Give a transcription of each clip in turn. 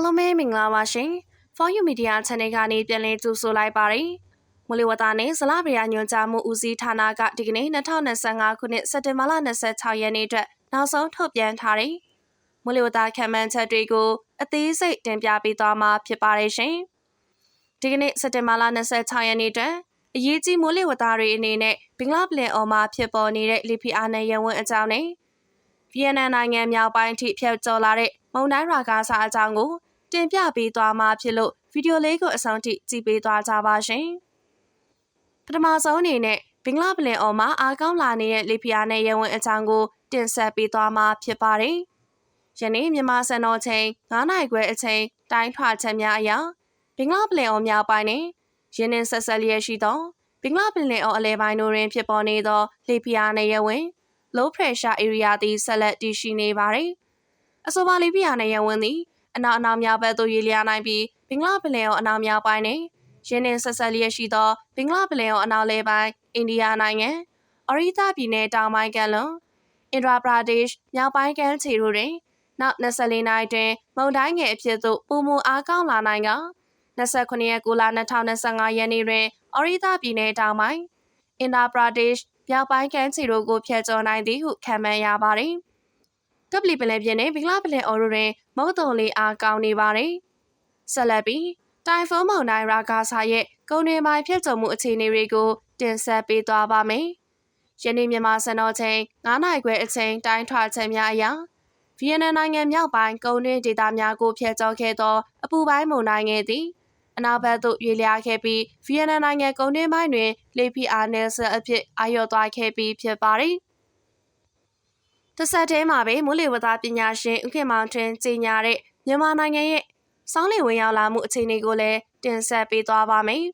အားလုံးပဲမင်္ဂလာပါရှင်။ For You Media Channel ကနေပြန်လည်ကြိုဆိုလိုက်ပါတယ်။မလီဝတာနဲ့ဇလဗရီယာညွှန်ကြားမှုဦးစီးဌာနကဒီကနေ့2025ခုနှစ်စက်တင်ဘာလ26ရက်နေ့အတွက်နောက်ဆုံးထုတ်ပြန်ထားတဲ့မလီဝတာခံမှန်းချက်တွေကိုအသေးစိတ်တင်ပြပေးသွားမှာဖြစ်ပါတယ်ရှင်။ဒီကနေ့စက်တင်ဘာလ26ရက်နေ့အတွက်အရေးကြီးမိုးလေဝသတွေအနေနဲ့ဘင်္ဂလားပလင်အော်မှာဖြစ်ပေါ်နေတဲ့လီဖီအာနယ်ရဝန်းအကြောင်းနဲ့ဗီယက်နမ်နိုင်ငံမြောက်ပိုင်းထိဖြတ်ကျော်လာတဲ့မုန်တိုင်းရာဂါစာအကြောင်းကို တင်ပြပေးသွားမှာဖြစ်လို့ဗီဒီယိုလေးကိုအဆုံးထိကြည့်ပေးသွားကြပါရှင်။ပထမဆုံးအနေနဲ့ဘင်္ဂလားပလင်အော်မှာအားကောင်းလာနေတဲ့လေဖီယာနဲ့ရဝင်းအကြောင်းကိုတင်ဆက်ပေးသွားမှာဖြစ်ပါတယ်။ယနေ့မြန်မာစံတော်ချိန်9နိုင်ခွဲအချိန်တိုင်းထွာချက်များအရာဘင်္ဂလားပလင်အော်မြောက်ပိုင်းနဲ့ရင်းနှင်းဆက်ဆက်လျက်ရှိသောဘင်္ဂလားပင်လယ်အော်အလဲပိုင်းတို့တွင်ဖြစ်ပေါ်နေသောလေဖီယာနဲ့ရဝင်း low pressure area သည်ဆက်လက်တည်ရှိနေပါသည်။အဆိုပါလေဖီယာနဲ့ရဝင်းသည် အနောက်အနောက်မြောက်ဘက်သို့ရွေ့လျားနိုင်ပြီးဘင်္ဂလားပင်လယ်အော်အနောက်မြောက်ပိုင်းနှင့်ရင်းနှင်းဆက်ဆက်လျက်ရှိသောဘင်္ဂလားပင်လယ်အော်အနောက်လေပိုင်းအိန္ဒိယနိုင်ငံအော်ရီတာပြည်နယ်တောင်ပိုင်းကမ်းလွန်အင်ဒရာပရာဒေ့ရှ်မြောက်ပိုင်းကမ်းခြေတို့တွင်နောက်24နာရီတွင်မုန်တိုင်းငယ်အဖြစ်သို့ပုံမအားကောင်းလာနိုင်က29ရက်9လ2025ရက်နေ့တွင်အော်ရီတာပြည်နယ်တောင်ပိုင်းအင်ဒရာပရာဒေ့ရှ်မြောက်ပိုင်းကမ်းခြေတို့ကိုဖျက်ကျော်နိုင်သည်ဟုခန့်မှန်းရပါသည်။ ကပလီပလဲပြင်းနဲ့ဘင်္ဂလားပလဲအော်ရိုတွင်မုတ်တုံလေးအားကောင်းနေပါတယ်။ဆက်လက်ပြီးတိုင်ဖုန်းမုန်တိုင်းရာဂါဆာရဲ့ကုန်တွင်ပိုင်းဖြစ်ကြုံမှုအခြေအနေတွေကိုတင်ဆက်ပေးသွားပါမယ်။ယနေ့မြန်မာစံတော်ချိန်9နိုင်ခွဲအချိန်တိုင်းထွာချက်များအရာဗီယက်နမ်နိုင်ငံမြောက်ပိုင်းကုန်တွင်ဒေသများကိုဖျက်ကျော်ခဲ့သောအပူပိုင်းမုန်တိုင်းငယ်သည်အနောက်ဘက်သို့ရွေ့လျားခဲ့ပြီးဗီယက်နမ်နိုင်ငံကုန်တွင်ပိုင်းတွင်လေဖီအာနယ်ဆအဖြစ်အာရုံသွားခဲ့ပြီးဖြစ်ပါသည်။ တစ်ဆက်တည်းမှာပဲမိုးလေဝသပညာရှင်ဥခင်မောင်ထွန်းကြီးညာတဲ့မြန်မာနိုင်ငံရဲ့စောင်းလေဝင်ရောက်လာမှုအခြေအနေကိုလည်းတင်ဆက်ပေးသွားပါမယ်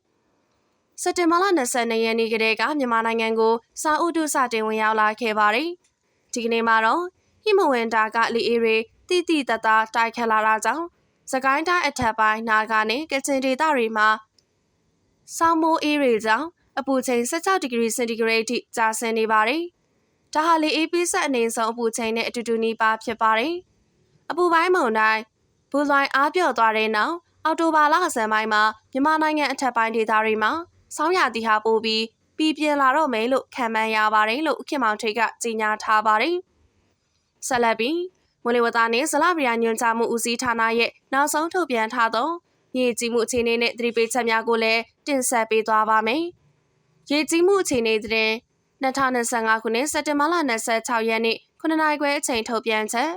။စက်တင်ဘာလ22ရက်နေ့ကတည်းကမြန်မာနိုင်ငံကိုစာအုပ်တုစတင်ဝင်ရောက်လာခဲ့ပါတယ်။ဒီကနေ့မှာတော့ဟိမဝင်တာကလီအေးရီတိတိတသားတိုက်ခတ်လာတာကြောင့်စကိုင်းတိုင်းအထက်ပိုင်းနာဂာနဲ့ကချင်ဒေသတွေမှာဆောင်းမိုးအေးရီကြောင့်အပူချိန်16ဒီဂရီစင်တီဂရိတ်ထိကျဆင်းနေပါတယ်။ ဒါဟာလေအေးပြီးဆက်အနေဆုံးအပူချိန်နဲ့အတူတူနီးပါးဖြစ်ပါတယ်။အပူပိုင်းမုန်တိုင်းဘူလွိုင်းအားပြော့သွားတဲ့နောက်အော်တိုဘာလအစံပိုင်းမှာမြန်မာနိုင်ငံအထက်ပိုင်းဒေသတွေမှာဆောင်းရာသီဟာပိုပြီးပြည်ပြင်းလာတော့မယ်လို့ခံမှန်းရပါတယ်လို့ခင်မောင်ထိတ်ကကြေညာထားပါတယ်။ဆက်လက်ပြီးမွေလဝတာနဲ့ဇလဗီယာညွှန်ကြားမှုဦးစီးဌာနရဲ့နောက်ဆုံးထုတ်ပြန်ထားသောရေကြီးမှုအခြေအနေနဲ့သတိပေးချက်များကိုလည်းတင်ဆက်ပေးသွားပါမယ်။ရေကြီးမှုအခြေအနေတဲ့ 2025ခုနှစ်စက်တင်ဘာလ26ရက်နေ့9နာရီခွဲအချိန်ထုတ်ပြန်ချက်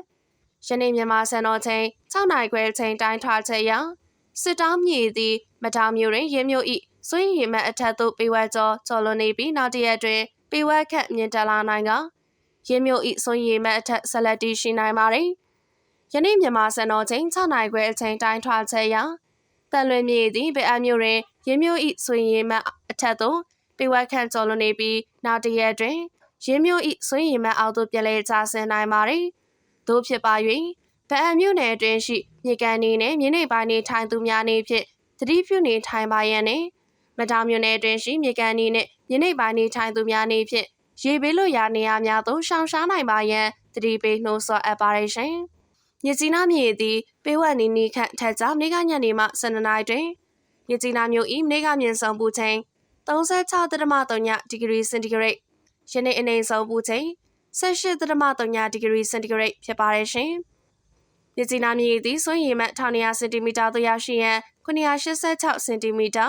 ယနေ့မြန်မာစံတော်ချိန်6နာရီခွဲအချိန်တိုင်းထွာချက်အရစစ်တောင်းမြေသည်မတောင်မျိုးတွင်ရင်းမျိုးဤစွင်းရည်မှအထက်သို့ပေဝဲကျော်ကျော်လွန်နေပြီးနောက်တရက်တွင်ပေဝဲခန့်မြင့်တက်လာနိုင်ကရင်းမျိုးဤစွင်းရည်မှအထက်ဆက်လက်တည်ရှိနိုင်ပါသည်ယနေ့မြန်မာစံတော်ချိန်6နာရီခွဲအချိန်တိုင်းထွာချက်အရတန်လွင်မြေသည်ပေအမျိုးတွင်ရင်းမျိုးဤစွင်းရည်မှအထက်သို့ ပေဝက်ခန့်ကျော်လွန်နေပြီးနောက်တရက်တွင်ရင်းမျိုးဤဆွေးရည်မှအောက်သို့ပြန်လည်ကျဆင်းနိုင်ပါသည်။သို့ဖြစ်ပါ၍ဗအံမြို့နယ်အတွင်းရှိမြေကန်နေနှင့်မြေနေပိုင်းနေထိုင်သူများနေဖြင့်သတိပြုနေထိုင်ပါရန်နှင့်မတောင်မြို့နယ်အတွင်းရှိမြေကန်နေနှင့်မြေနေပိုင်းနေထိုင်သူများနေဖြင့်ရေဘေးလိုရာနေရာများသို့ရှောင်ရှားနိုင်ပါရန်သတိပေးနှိုးဆော်အပ်ပါရရှင်။မြကြီးနားမြေသည်ပေးဝက်နီနီခန့်ထက်ကြောင့်နေကညနေမှ12နာရီတွင်မြကြီးနားမြို့၏နေကမြင့်ဆောင်ပူချိန် 36.3ဒီဂရီစင်တီဂရိတ်ယနေ့အနေဆုံးပူချိန်18.3ဒီဂရီစင်တီဂရိတ်ဖြစ်ပါတယ်ရှင်။မြကြီးနားမြေသည်စွန့်ရည်မှ1900စင်တီမီတာသို့ရောက်ရှိရန်986စင်တီမီတာ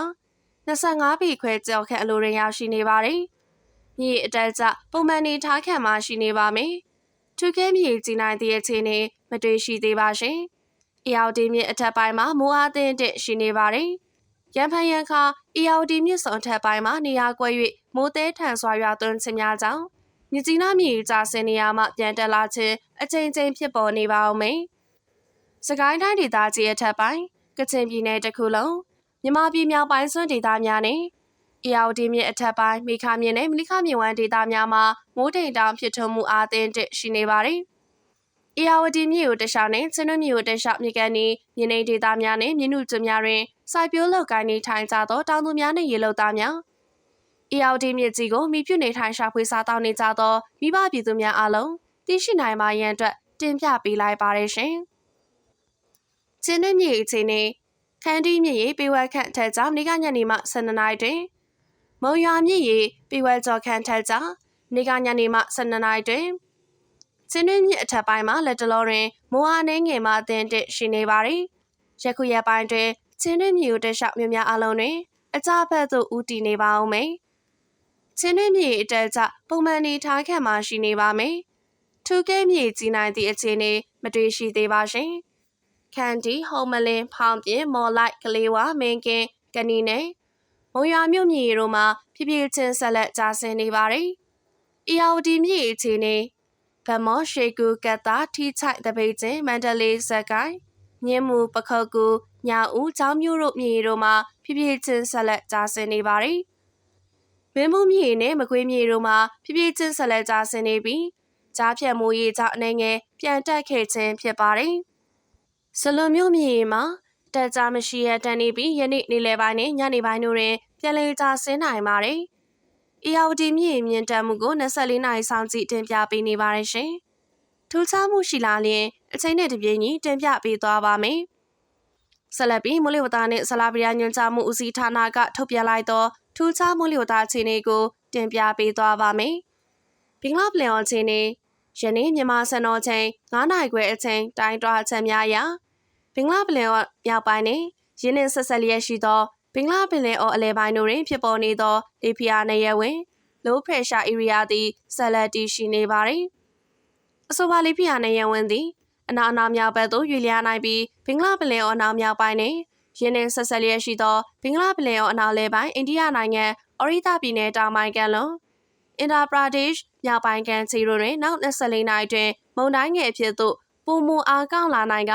25ပေခွဲကျော်ခန့်အလိုတွင်ရောက်ရှိနေပါတယ်။မြေအတက်ကျပုံမှန်နေထားခံမှရှိနေပါမယ်။ထူးခဲမြေကြီးနိုင်သည့်အခြေအနေမတွေ့ရှိသေးပါရှင်။အရောက်ဒီမြေအထက်ပိုင်းမှာမိုးအားသင့်တဲ့ရှိနေပါတယ်။ ရန်ဖန်ရန်ခါ EOD မြစ်စုံထက်ပိုင်းမှာနေရာကွဲ၍မိုးသေးထန်စွာရွာသွန်းခြင်းများကြောင့်မြကြီးနားမြေကြာစင်နေရာမှပြန်တက်လာခြင်းအကြိမ်ကြိမ်ဖြစ်ပေါ်နေပါအောင်မယ်။စကိုင်းတိုင်းဒေသကြီးအထက်ပိုင်းကချင်ပြည်နယ်တစ်ခုလုံးမြမပြည်မြောက်ပိုင်းစွန်းဒေသများနဲ့ EOD မြစ်အထက်ပိုင်းမိခမြင့်နဲ့မလိခမြင့်ဝမ်းဒေသများမှာမိုးတိမ်တောင်ဖြစ်ထွန်းမှုအားသင့်တရှိနေပါတယ်။အေယာဝတီမြို့ကိုတခြားနဲ့ချင်းတွင်းမြို့ကိုတခြားမြေကန်နေမြေနေဒေသများနဲ့မြင်းနုကျွများတွင် စိုက်ပျိုးလုပ်ကိုင်နေထိုင်ကြသောတောင်သူများနှင့်ရေလုပ်သားများအေယာဝတီမြစ်ကြီးကိုမိပြုနေထိုင်ရှာဖွေစားတောင်းနေကြသောမိဘပြည်သူများအားလုံးသိရှိနိုင်ပါရန်အတွက်တင်ပြပေးလိုက်ပါရရှင်။ကျင်းနှင်းမြေအခြေအနေခန်းတီးမြေရေပေဝက်ခန့်ထက်ကြောင့်နေကညနေမှ12နာရီတွင်မုံရွာမြေရေပေဝက်ကျော်ခန့်ထက်ကြောင့်နေကညနေမှ12နာရီတွင်ကျင်းနှင်းမြေအထက်ပိုင်းမှာလက်တလောတွင်မိုးအားနှင်းငယ်မှအသင့်တရှိနေပါသည်ယခုရက်ပိုင်းတွင် ကျင်းနှင်းမြေကိုတက်လျှောက်မြများအလုံးတွင် အကြဖက်သို့ဦးတည်နေပါအောင်မယ်ချင်းနှင်းမြေအတက်ကြပုံမှန်နေထားခံမှရှိနေပါမယ်ထူးကဲမြေကြီးနိုင်သည့်အခြေအနေမတွေ့ရှိသေးပါရှင်ခန်ဒီဟ ோம் မလင်းဖောင်ပြင်းမော်လိုက်ကလေးဝါမင်းကင်းကနီနဲ့မုံရွာမြို့မြေတို့မှာဖြည်းဖြည်းချင်းဆက်လက်ကြာဆင်းနေပါတယ်။အီယာဝတီမြေအခြေအနေဗမော်ရှေကူကတ်တာထီချိုက်တပိတ်ချင်းမန္တလေးဇက်ကိုင်းမြင်းမူပခုတ်ကူ ညာဦးချောင်းမျိုးတို့မြေတို့မှာဖြည်းဖြည်းချင်းဆက်လက်ကြာဆင်းနေပါတယ်။မင်းမှုမြေနဲ့မကွေးမြေတို့မှာဖြည်းဖြည်းချင်းဆက်လက်ကြာဆင်းနေပြီးကြားဖြတ်မိုးရေကြောင့်အနေငယ်ပြန်တက်ခဲ့ခြင်းဖြစ်ပါတယ်။စလွန်မြို့မြေမှာတက်ကြမရှိရတန်နေပြီးယနေ့နေ့လယ်ပိုင်းနဲ့ညနေပိုင်းတို့တွင်ပြန်လည်ကြာဆင်းနိုင်ပါတယ်။ EOD မြေမြင့်တက်မှုကို24နာရီဆောင်ကြည့်တင်ပြပေးနေပါတယ်ရှင်။ထူးခြားမှုရှိလာရင်အချိန်နဲ့တပြေးညီတင်ပြပေးသွားပါမယ်။ ဆက်လက်ပြီးမိုးလေဝသနဲ့ဆလာပရီယာညွှန်ကြားမှုဦးစီးဌာနကထုတ်ပြန်လိုက်သောထူးခြားမိုးလေဝသအခြေအနေကိုတင်ပြပေးသွားပါမယ်။ဘင်္ဂလားပလင်အော်အခြေအနေယနေ့မြန်မာစံတော်ချိန်9နာရီခွဲအချိန်တိုင်းတွားချက်များရာဘင်္ဂလားပလင်အော်မြောက်ပိုင်းနှင့်ရင်းနှင်းဆက်ဆက်လျက်ရှိသောဘင်္ဂလားပင်လယ်အော်အလဲပိုင်းတို့တွင်ဖြစ်ပေါ်နေသောလေဖိအားနည်းရဝင် low pressure area သည်ဆက်လက်တည်ရှိနေပါသည်အဆိုပါလေဖိအားနည်းရဝင်သည် အနာအနာမြောက်ဘက်သို့ရွေ့လျားနိုင်ပြီးဘင်္ဂလားပင်လယ်အော်အနောက်မြောက်ပိုင်းနှင့်ရင်းနှင်းဆက်ဆက်လျက်ရှိသောဘင်္ဂလားပင်လယ်အော်အနောက်လေပိုင်းအိန္ဒိယနိုင်ငံအော်ရီတာပြည်နယ်တောင်ပိုင်းကလုံးအင်ဒါပရာဒေ့ရှ်မြောက်ပိုင်းကန်ချီရိုတွင်နောက်24နာရီတွင်မုန်တိုင်းငယ်အဖြစ်သို့ပုံမအားကောင်းလာနိုင်က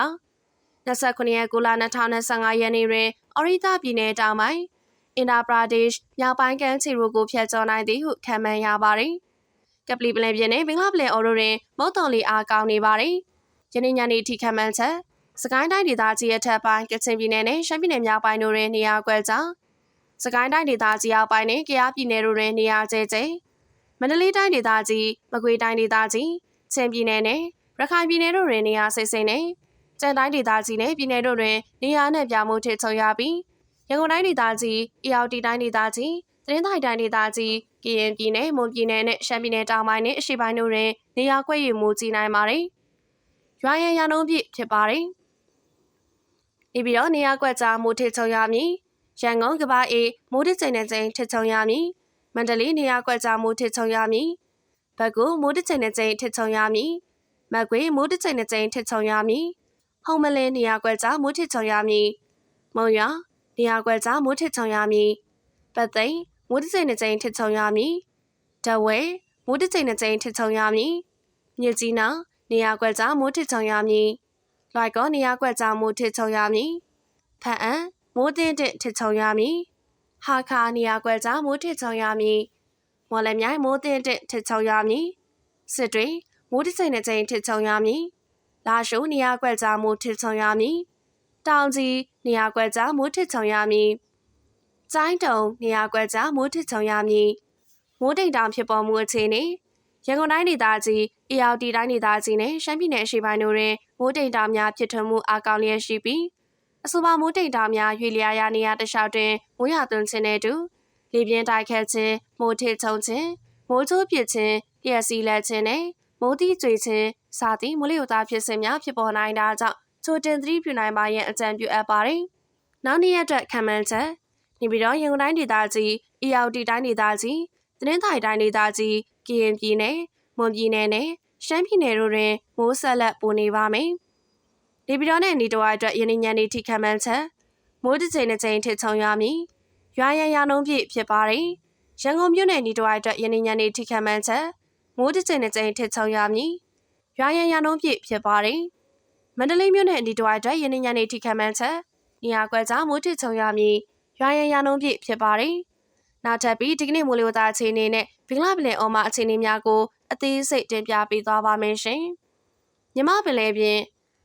29ရက်ကုလ2025ရက်နေ့တွင်အော်ရီတာပြည်နယ်တောင်ပိုင်းအင်ဒါပရာဒေ့ရှ်မြောက်ပိုင်းကန်ချီရိုကိုဖျက်ကျော်နိုင်သည်ဟုခန့်မှန်းရပါသည်ကပလီပလင်ပြည်နယ်ဘင်္ဂလားပလင်အော်ရိုတွင်မုတ်တော်လီအားကောင်းနေပါသည် ယနေ့ညနေထိခန့်မှန်းချက်စကိုင်းတိုင်းဒေသကြီးအထက်ပိုင်းကချင်ပြည်နယ်နဲ့ရှမ်းပြည်နယ်မြောက်ပိုင်းတို့တွင်နေရာကွက်ကြောင်းစကိုင်းတိုင်းဒေသကြီးအောက်ပိုင်းနဲ့ကယားပြည်နယ်တို့တွင်နေရာကျဲကျဲမန္တလေးတိုင်းဒေသကြီးမကွေးတိုင်းဒေသကြီးချင်းပြည်နယ်နဲ့ရခိုင်ပြည်နယ်တို့တွင်နေရာစိတ်စိမ်နဲ့ကျန်တိုင်းဒေသကြီးနဲ့ပြည်နယ်တို့တွင်နေရာနဲ့ပြမှုထစ်ချုံရပြီးရန်ကုန်တိုင်းဒေသကြီး၊အေရတီတိုင်းဒေသကြီး၊သတင်းတိုင်းတိုင်းဒေသကြီး၊ကရင်ပြည်နယ်၊မွန်ပြည်နယ်နဲ့ရှမ်းပြည်နယ်တောင်ပိုင်းနဲ့အရှေ့ပိုင်းတို့တွင်နေရာခွဲယူမှုကြီးနိုင်ပါတယ်။ ရွာရန်ရန်နှုန်းပြည့်ဖြစ်ပါတယ်။ဒီပြီးတော့နေရာကွက်ကြားမိုးထစ်ချုံရမည်။ရန်ကုန်ကဘာအေးမိုးတစ်ချိန်နဲ့ချိန်ထစ်ချုံရမည်။မန္တလေးနေရာကွက်ကြားမိုးထစ်ချုံရမည်။ဘက်ကူမိုးတစ်ချိန်နဲ့ချိန်ထစ်ချုံရမည်။မကွေမိုးတစ်ချိန်နဲ့ချိန်ထစ်ချုံရမည်။ဟုံမလင်းနေရာကွက်ကြားမိုးထစ်ချုံရမည်။မုံရွာနေရာကွက်ကြားမိုးထစ်ချုံရမည်။ပတ်သိမ်းမိုးတစ်ချိန်နဲ့ချိန်ထစ်ချုံရမည်။တဝဲမိုးတစ်ချိန်နဲ့ချိန်ထစ်ချုံရမည်။မြစ်ကြီးနား နေရာကွက်ကြားမိုးထစ်ချုံရမည်။လွိုက်ကောနေရာကွက်ကြားမိုးထစ်ချုံရမည်။ဖန်အံမိုးတင်းတင့်ထစ်ချုံရမည်။ဟာခါနေရာကွက်ကြားမိုးထစ်ချုံရမည်။မော်လမြိုင်မိုးတင်းတင့်ထစ်ချုံရမည်။စစ်တွေမိုးတစ်ချိန်နဲ့ချိန်ထစ်ချုံရမည်။လာရှိုးနေရာကွက်ကြားမိုးထစ်ချုံရမည်။တောင်ကြီးနေရာကွက်ကြားမိုးထစ်ချုံရမည်။ကျိုင်းတုံနေရာကွက်ကြားမိုးထစ်ချုံရမည်။မိုးတိမ်တောင်ဖြစ်ပေါ်မှုအခြေအနေ ရန်ကုန်တိုင်းဒေသကြီး၊အေရတီတိုင်းဒေသကြီးနဲ့ရှမ်းပြည်နယ်အရှေ့ပိုင်းတို့တွင်မိုးတိမ်တောင်များဖြစ်ထွန်းမှုအကောင်းလျက်ရှိပြီးအဆိုပါမိုးတိမ်တောင်များရွေလျားရာနေရာတလျှောက်တွင်မိုးရွာသွန်းခြင်းနဲ့တူလေပြင်းတိုက်ခတ်ခြင်းမိုးထစ်ချုံခြင်းမိုးချိုးပစ်ခြင်းလျှက်စီးလက်ခြင်းနဲ့မိုးတိကျွေခြင်းစသည့်မိုးလေဝသဖြစ်စဉ်များဖြစ်ပေါ်နိုင်တာကြောင့်ချိုတင်သတိပြုနိုင်ပါရန်အကြံပြုအပ်ပါတယ်။နောက်နေ့ရက်အတွက်ခံမှန်းချက်နေပြီးတော့ရန်ကုန်တိုင်းဒေသကြီး၊အေရတီတိုင်းဒေသကြီး၊ သတင်းထိုင်တိုင်းဒေသကြီး၊ကရင်ပြည်နယ်၊မွန်ပြည်နယ်နဲ့ရှမ်းပြည်နယ်တို့တွင်မိုးဆက်လက်ပိုနေပါမယ်။နေပြည်တော်နဲ့နေတော်အတွက်ယနေ့ညနေထိခံမှန်းချက်မိုးတစ်ချိန်တစ်ချိန်ထစ်ချုံရမည်။ရွာရန်ရနှုံးပြည့်ဖြစ်ပါတယ်။ရန်ကုန်မြို့နယ်နေတော်အတွက်ယနေ့ညနေထိခံမှန်းချက်မိုးတစ်ချိန်တစ်ချိန်ထစ်ချုံရမည်။ရွာရန်ရနှုံးပြည့်ဖြစ်ပါတယ်။မန္တလေးမြို့နယ်အနီးတစ်ဝိုက်အတွက်ယနေ့ညနေထိခံမှန်းချက်နေရာကွက်ကြားမိုးထစ်ချုံရမည်ရွာရန်ရနှုံးပြည့်ဖြစ်ပါတယ်။ နောက်ထပ်ပြီးဒီကနေ့မိုးလေဝသအခြေအနေနဲ့ဘင်္ဂလားပင်လယ်အော်မှအခြေအနေများကိုအသေးစိတ်တင်ပြပေးသွားပါမယ်ရှင်။မြမပင်လယ်ပြင်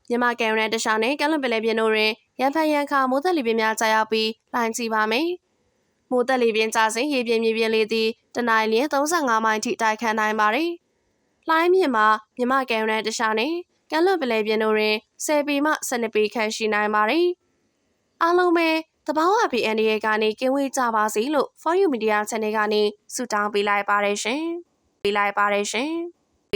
မြမကံရန်တခြားနဲ့ကမ်းလွန်ပင်လယ်ပြင်တို့တွင်ရန်ဖန်ရန်ခါမိုးသက်လေပြင်းများကြာရောက်ပြီးလိုင်းကြည့်ပါမယ်။မိုးသက်လေပြင်းကြစဉ်ရေပြင်းမြေပြင်းလေးသည်တနင်္လာနေ့35မိုင်ထိတိုက်ခတ်နိုင်ပါတယ်။လိုင်းမြင့်မှာမြမကံရန်တခြားနဲ့ကမ်းလွန်ပလဲပြင်းတို့တွင်10ပေမှ12ပေခန့်ရှိနိုင်ပါတယ်။အားလုံးပဲတ ဘာဝဘေးအန္တရာယ်ကနေကင်းဝေးကြပါစေလို့ For You Media Channel ကနေဆုတောင်းပေးလိုက်ပါတယ်ရှင်။ပေးလိုက်ပါတယ်ရှင်။